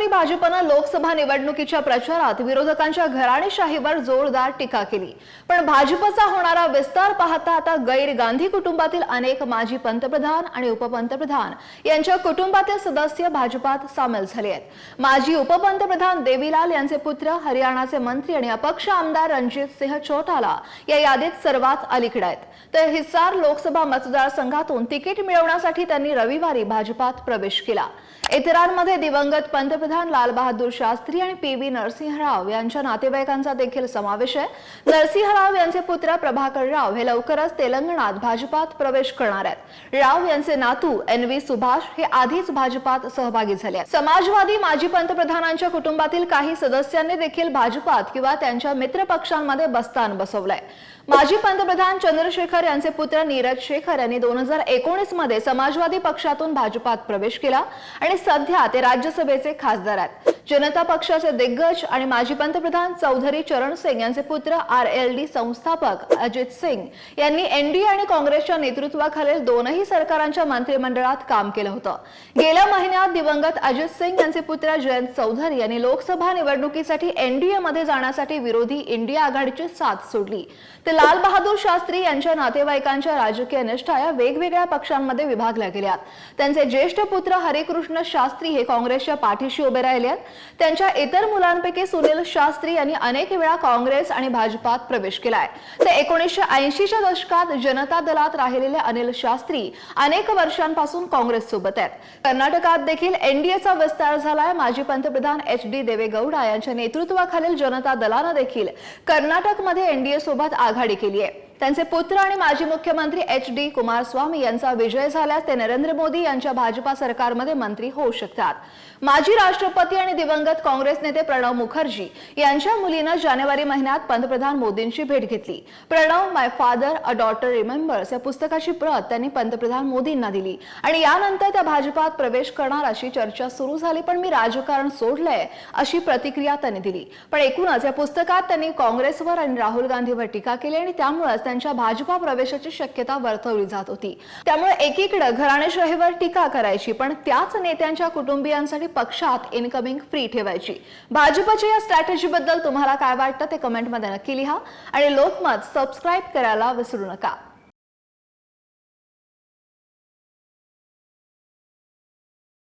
शुक्रवारी भाजपनं लोकसभा निवडणुकीच्या प्रचारात विरोधकांच्या घराणेशाहीवर जोरदार टीका केली. पण भाजपचा होणारा विस्तार पाहता आता गैर गांधी कुटुंबातील अनेक माजी पंतप्रधान आणि उपपंतप्रधान यांच्या कुटुंबातील सदस्य भाजपात सामील झाले आहेत. माजी उपपंतप्रधान देवीलाल यांचे पुत्र हरियाणाचे मंत्री आणि अपक्ष आमदार रणजित सिंह चौटाला या यादीत सर्वात अलीकडे आहेत. तर हिसार लोकसभा मतदारसंघातून तिकीट मिळवण्यासाठी त्यांनी रविवारी भाजपात प्रवेश केला. इतरांमध्ये दिवंगत पंतप्रधान पंतप्रधान लालबहादूर शास्त्री आणि पी व्ही नरसिंहराव यांच्या नातेवाईकांचा देखील समावेश आहे. नरसिंहराव यांचे पुत्र प्रभाकर राव हे लवकरच तेलंगणात भाजपात प्रवेश करणार आहेत. राव यांचे नातू एन व्ही सुभाष हे आधीच भाजपात सहभागी झाले आहेत. समाजवादी माजी पंतप्रधानांच्या कुटुंबातील काही सदस्यांनी देखील भाजपात किंवा त्यांच्या मित्रपक्षांमध्ये बस्तान बसवलंय. माजी पंतप्रधान चंद्रशेखर यांचे पुत्र नीरज शेखर यांनी दोन हजार एकोणीसमध्ये समाजवादी पक्षातून भाजपात प्रवेश केला आणि सध्या ते राज्यसभेचे खासदार आहेत जनता पक्षाचे दिग्गज आणि माजी पंतप्रधान चौधरी चरण सिंग यांचे पुत्र आर एल डी संस्थापक अजित सिंग यांनी एनडीए आणि काँग्रेसच्या नेतृत्वाखालील दोनही सरकारांच्या मंत्रिमंडळात काम केलं होतं. गेल्या महिन्यात दिवंगत अजित सिंग यांचे पुत्र जयंत चौधरी यांनी लोकसभा निवडणुकीसाठी एनडीए मध्ये जाण्यासाठी विरोधी इंडिया आघाडीची साथ सोडली. तर लाल बहादूर शास्त्री यांच्या नातेवाईकांच्या राजकीय निष्ठा या वेगवेगळ्या पक्षांमध्ये विभागल्या गेल्या त्यांचे ज्येष्ठ पुत्र हरिकृष्ण शास्त्री हे काँग्रेसच्या पाठीशी उभे राहिले आहेत. त्यांच्या इतर मुलांपैकी सुनील शास्त्री यांनी अनेक वेळा काँग्रेस आणि भाजपात प्रवेश केलाय. तर एकोणीसशे ऐंशीच्या दशकात जनता दलात राहिलेले अनिल शास्त्री अनेक वर्षांपासून काँग्रेस सोबत आहेत. कर्नाटकात देखील एनडीएचा विस्तार झालाय. माजी पंतप्रधान एच डी देवेगौडा यांच्या नेतृत्वाखालील जनता दलानं देखील कर्नाटकमध्ये एनडीए सोबत आघाडी केली आहे. त्यांचे पुत्र आणि माजी मुख्यमंत्री एच डी कुमारस्वामी यांचा विजय झाल्यास ते नरेंद्र मोदी यांच्या भाजपा सरकारमध्ये मंत्री होऊ शकतात. माजी राष्ट्रपती आणि दिवंगत काँग्रेस नेते प्रणव मुखर्जी यांच्या मुलीनं जानेवारी महिन्यात पंतप्रधान मोदींची भेट घेतली. Pranab my father a daughter remembers या पुस्तकाची प्रत त्यांनी पंतप्रधान मोदींना दिली. आणि यानंतर त्या भाजपात प्रवेश करणार अशी चर्चा सुरू झाली पण मी राजकारण सोडलंय अशी प्रतिक्रिया त्यांनी दिली. पण एकूणच या पुस्तकात त्यांनी काँग्रेसवर आणि राहुल गांधीवर टीका केली आणि त्यामुळेच त्यांच्या भाजपा प्रवेशाची शक्यता वर्तवली जात होती. त्यामुळे एकीकडे घराणेशाहीवर टीका करायची पण त्याच नेत्यांच्या कुटुंबियांसाठी पक्षात इनकमिंग फ्री ठेवायची. भाजपच्या या स्ट्रॅटेजीबद्दल तुम्हाला काय वाटतं ते कमेंटमध्ये नक्की लिहा. आणि लोकमत सबस्क्राईब करायला विसरू नका.